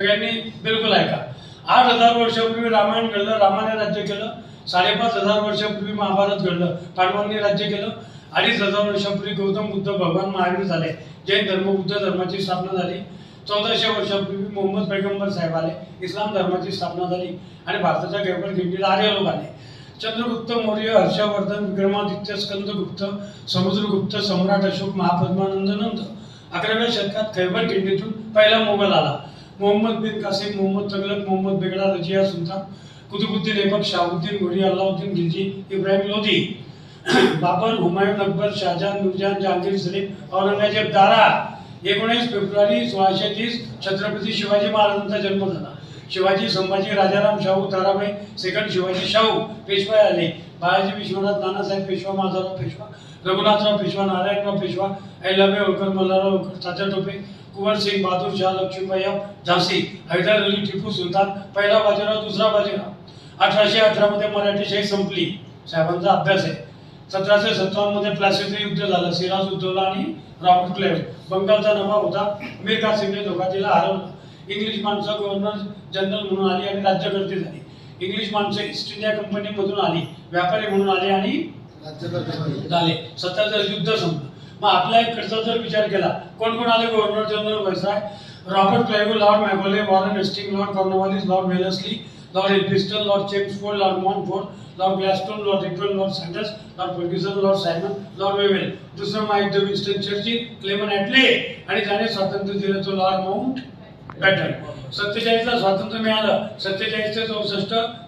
सगळ्यांनी बिलकुल ऐका. आठ हजार वर्षापूर्वी रामायण घडलं रामाने राज्य केलं साडेपाच हजार वर्षापूर्वी महाभारत घडलं पांडवांनी राज्य केलं अडीच हजार वर्षापूर्वी गौतम बुद्ध भगवान महावीर झाले जैन धर्म बुद्ध धर्माची स्थापना झाली चौदाशे वर्षापूर्वी मोहम्मद पैगंबर साहेब आले इस्लाम धर्माची स्थापना झाली आणि भारताच्या केवळ खिंडीला आर्य लोक आले. चंद्रगुप्त मौर्य हर्षवर्धन विक्रमादित्य स्कंदगुप्त समुद्रगुप्त सम्राट अशोक महापद्मानंद नंद अकराव्या शतकात खैबर खिंडीतून पहिला मोगल आला. मोहम्मद बिन कासिम मोहम्मद तगलक मोहम्मद बेगडा रजिया सुलतान कुतुबुद्दीन ऐबक शाहुद्दीन घोरी अल्लाउद्दीन खिलजी इब्राहिम लोधी बाबर हुमायून अकबर शाहजहान नूरजहान जहांगीर सलीम औरंगजेब दारा एकोणीस फेब्रुवारी सोळाशे तीस छत्रपती शिवाजी महाराजांचा जन्म झाला. शिवाजी संभाजी राजाराम शाहू ताराबाई सेकंड शिवाजी शाहू पेशवा आले. बाळाजी विश्वनाथ नानासाहेब पेशवा माधवराव पेशवा रघुनाथराव पेशवा नारायणराव पेशवा अहिल्याबाई होळकर मल्हारराव होळकर तात्या टोपे कुंवर सिंग बहादूर शाह लक्ष्मीबाई झांसी हैदर अली टिपू सुलतान पहिला बाजीराव दुसरा बाजीराव. अठराशे अठरा मध्ये मराठी शाही संपली. साहेबांचा अभ्यास आहे. सतराशे सत्तावन्नमध्ये प्लासीचं युद्ध झालं. सिराज उद्दौला आणि रॉबर्ट क्लेव्ह बंगालचा नवाब होता. मीर कासिमने दोघातीला हरवलं. इंग्लिश माणसं गव्हर्नर जनरल म्हणून आली आणि राज्यकर्ते झाली. इंग्लिश माणसं ईस्ट इंडिया कंपनीमधून आली. व्यापारी म्हणून आली आणि झाले. सत्ताचं युद्ध संपलं. मग आपल्या इकडचा जर विचार केला कोण कोण आले governor general viceroy Robert Clive Lord Macaulay Warren Hastings Lord Cornwallis Lord Wellesley Lord Elphinstone Lord Chelmsford Lord Montford Lord Gladstone Lord Ripon Lord Sanders Lord Ferguson Lord Simon Lord Wavell दुसरं महायुद्ध Winston Churchill क्लेमन ॲटले आणि त्याने स्वातंत्र्य दिलं तो Lord mount batten सत्तेचाळीसला स्वातंत्र्य मिळालं. सत्तेचाळीस ते चौसष्ट.